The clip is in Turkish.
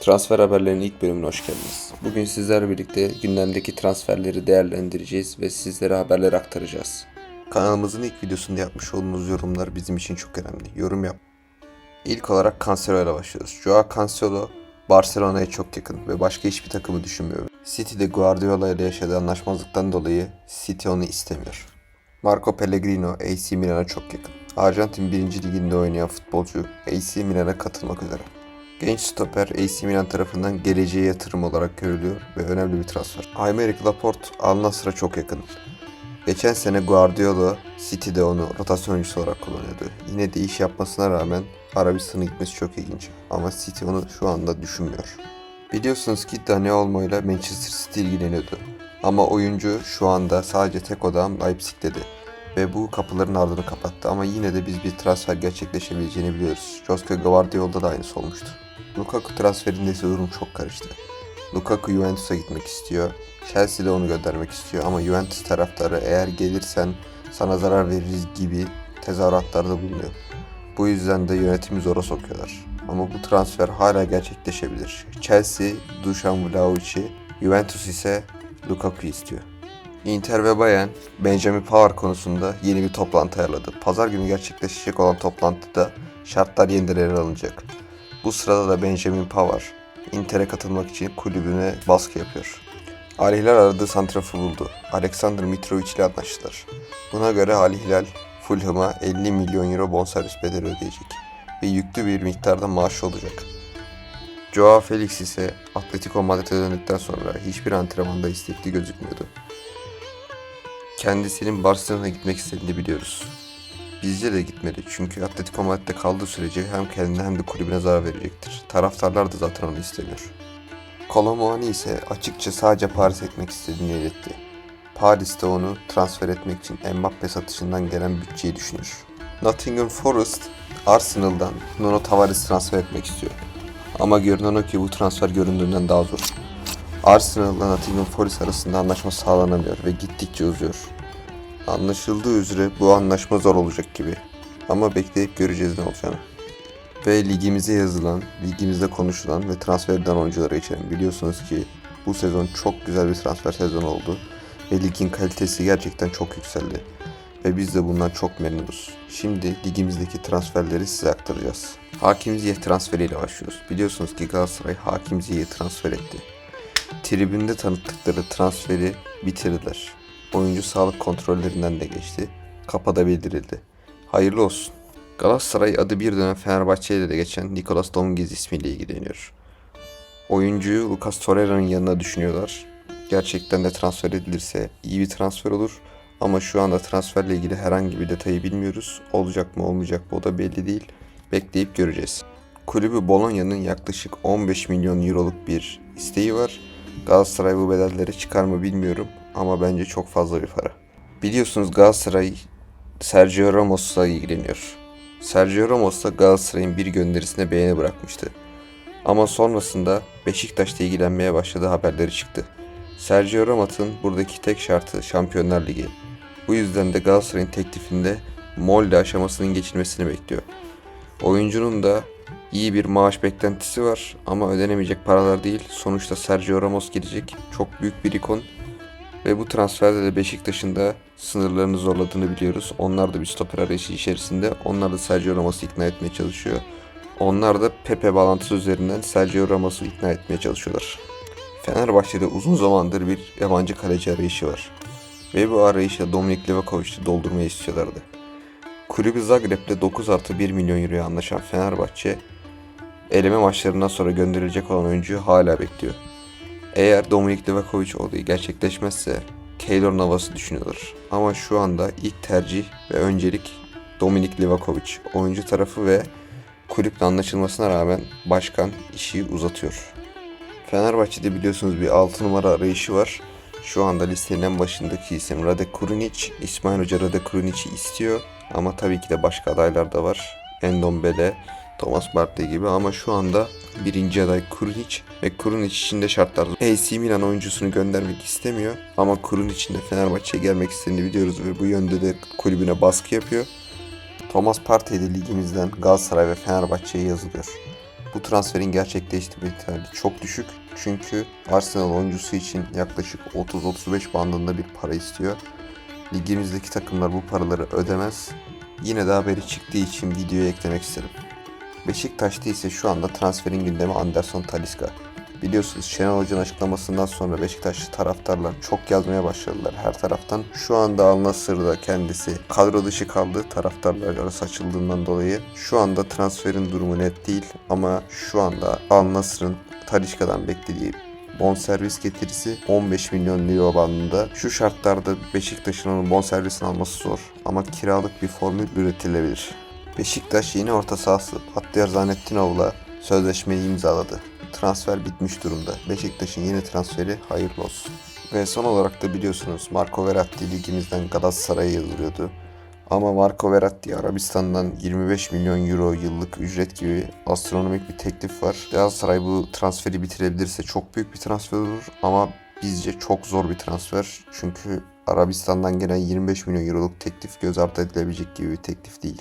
Transfer haberlerinin ilk bölümüne hoş geldiniz. Bugün sizlerle birlikte gündemdeki transferleri değerlendireceğiz ve sizlere haberleri aktaracağız. Kanalımızın ilk videosunda yapmış olduğumuz yorumlar bizim için çok önemli. Yorum yap. İlk olarak Cancelo ile başlıyoruz. Joao Cancelo Barcelona'ya çok yakın ve başka hiçbir takımı düşünmüyor. City'de Guardiola ile yaşadığı anlaşmazlıktan dolayı City onu istemiyor. Marco Pellegrino AC Milan'a çok yakın. Arjantin 1. liginde oynayan futbolcu AC Milan'a katılmak üzere. Genç stoper AC Milan tarafından geleceğe yatırım olarak görülüyor ve önemli bir transfer. Aymeric Laporte Al Nassr'a çok yakın. Geçen sene Guardiola City'de onu rotasyon oyuncusu olarak kullanıyordu. Yine de iş yapmasına rağmen Arabistan'a gitmesi çok ilginç. Ama City onu şu anda düşünmüyor. Biliyorsunuz ki Dani Olmo ile Manchester City ilgileniyordu. Ama oyuncu şu anda sadece tek odam Leipzig'teydi. Ve bu kapıların ardını kapattı ama yine de biz bir transfer gerçekleşebileceğini biliyoruz. Josco Guardiola'da da aynısı olmuştu. Lukaku transferinde ise durum çok karıştı. Lukaku Juventus'a gitmek istiyor. Chelsea de onu göndermek istiyor ama Juventus taraftarı eğer gelirsen sana zarar veririz gibi tezahüratlarda bulunuyor. Bu yüzden de yönetimi zora sokuyorlar. Ama bu transfer hala gerçekleşebilir. Chelsea Dusan Vlahovic'i, Juventus ise Lukaku istiyor. Inter ve Bayern Benjamin Pavard konusunda yeni bir toplantı ayarladı. Pazar günü gerçekleşecek olan toplantıda şartlar yeniden ele alınacak. Bu sırada da Benjamin Pavard Inter'e katılmak için kulübüne baskı yapıyor. Al Hilal aradığı santrafı buldu. Alexander Mitrovic ile anlaştılar. Buna göre Al Hilal Fulham'a 50 milyon euro bonservis bedeli ödeyecek ve yüklü bir miktarda maaş olacak. Joao Felix ise Atletico Madrid'e döndükten sonra hiçbir antrenmanda istekli gözükmüyordu. Kendisinin Barcelona'ya gitmek istediğini biliyoruz. Bizce de gitmeli çünkü Atletico Madrid'de kaldığı sürece hem kendine hem de kulübüne zarar verecektir. Taraftarlar da zaten onu istemiyor. Colomboani ise açıkça sadece Paris etmek istediğini iletti. Paris'te onu transfer etmek için Mbappe satışından gelen bütçeyi düşünüyor. Nottingham Forest, Arsenal'dan Nuno Tavares transfer etmek istiyor. Ama görünen o ki bu transfer göründüğünden daha zor. Arsenal ile Nottingham Forest arasında anlaşma sağlanamıyor ve gittikçe uzuyor. Anlaşıldığı üzere bu anlaşma zor olacak gibi. Ama bekleyip göreceğiz ne olacağını. Ve ligimize yazılan, ligimizde konuşulan ve transfer edilen oyunculara geçelim. Biliyorsunuz ki bu sezon çok güzel bir transfer sezonu oldu. Ve ligin kalitesi gerçekten çok yükseldi. Ve biz de bundan çok memnunuz. Şimdi ligimizdeki transferleri size aktaracağız. Hakim Ziyech transferiyle başlıyoruz. Biliyorsunuz ki Galatasaray Hakim Ziyech'i transfer etti. Tribünde tanıttıkları transferi bitirdiler. Oyuncu sağlık kontrollerinden de geçti. Kapada bildirildi. Hayırlı olsun. Galatasaray adı bir dönem Fenerbahçe ile de geçen Nicolas Dominguez ismiyle ilgileniyor. Oyuncuyu Lucas Torreira'nın yanına düşünüyorlar. Gerçekten de transfer edilirse iyi bir transfer olur. Ama şu anda transferle ilgili herhangi bir detayı bilmiyoruz. Olacak mı olmayacak mı o da belli değil. Bekleyip göreceğiz. Kulübü Bolonya'nın yaklaşık 15 milyon euroluk bir isteği var. Galatasaray bu bedelleri çıkar mı bilmiyorum ama bence çok fazla bir para. Biliyorsunuz Galatasaray Sergio Ramos'la ilgileniyor. Sergio Ramos da Galatasaray'ın bir gönderisine beğeni bırakmıştı. Ama sonrasında Beşiktaş'ta ilgilenmeye başladığı haberleri çıktı. Sergio Ramos'un buradaki tek şartı Şampiyonlar Ligi. Bu yüzden de Galatasaray'ın teklifinde Molde aşamasının geçilmesini bekliyor. Oyuncunun da iyi bir maaş beklentisi var ama ödenemeyecek paralar değil. Sonuçta Sergio Ramos gelecek. Çok büyük bir ikon. Ve bu transferde de Beşiktaş'ın da sınırlarını zorladığını biliyoruz. Onlar da bir stoper arayışı içerisinde. Onlar da Sergio Ramos'u ikna etmeye çalışıyor. Onlar da Pepe bağlantısı üzerinden Sergio Ramos'u ikna etmeye çalışıyorlar. Fenerbahçe'de uzun zamandır bir yabancı kaleci arayışı var. Ve bu arayışa Dominik Livakovic'i doldurmayı istiyorlardı. Kulübü Zagreb'de 9 artı 1 milyon euroya anlaşan Fenerbahçe, eleme maçlarından sonra gönderilecek olan oyuncuyu hala bekliyor. Eğer Dominik Livakovic olayı gerçekleşmezse Keylor Navas'ı düşünüyorlar. Ama şu anda ilk tercih ve öncelik Dominik Livakovic. Oyuncu tarafı ve kulüple anlaşılmasına rağmen başkan işi uzatıyor. Fenerbahçe'de biliyorsunuz bir 6 numara arayışı var. Şu anda listenin en başındaki isim Radek Kurunic. İsmail Hoca Radek Kurunic'i istiyor. Ama tabii ki de başka adaylar da var. Endombele, Thomas Bartley gibi ama şu anda birinci aday Kurunic ve Kurunic için de şartlar. AC Milan oyuncusunu göndermek istemiyor ama Kurunic de Fenerbahçe'ye gelmek istediğini biliyoruz ve bu yönde de kulübüne baskı yapıyor. Thomas Partey de ligimizden Galatasaray ve Fenerbahçe'ye yazılıyor. Bu transferin gerçekleştirme ihtimali çok düşük. Çünkü Arsenal oyuncusu için yaklaşık 30-35 bandında bir para istiyor. Ligimizdeki takımlar bu paraları ödemez. Yine de haberi çıktığı için videoya eklemek isterim. Beşiktaş'ta ise şu anda transferin gündemi Anderson Talisca. Biliyorsunuz Şenol Hoca'nın açıklamasından sonra Beşiktaşlı taraftarlar çok yazmaya başladılar her taraftan. Şu anda Al Nassr'da kendisi kadro dışı kaldı taraftarlar arası açıldığından dolayı. Şu anda transferin durumu net değil ama şu anda Al Nassr'ın Talisca'dan beklediği bonservis getirisi 15 milyon euro bandında. Şu şartlarda Beşiktaş'ın onun bonservisini alması zor ama kiralık bir formül üretilebilir. Beşiktaş yeni orta sahası Bahtiyar Zanettinov'la sözleşmeyi imzaladı. Transfer bitmiş durumda. Beşiktaş'ın yeni transferi hayırlı olsun. Ve son olarak da biliyorsunuz Marco Verratti ligimizden Galatasaray'a yazılıyordu. Ama Marco Verratti Arabistan'dan 25 milyon euro yıllık ücret gibi astronomik bir teklif var. Galatasaray bu transferi bitirebilirse çok büyük bir transfer olur ama bizce çok zor bir transfer. Çünkü Arabistan'dan gelen 25 milyon euroluk teklif göz ardı edilebilecek gibi bir teklif değil.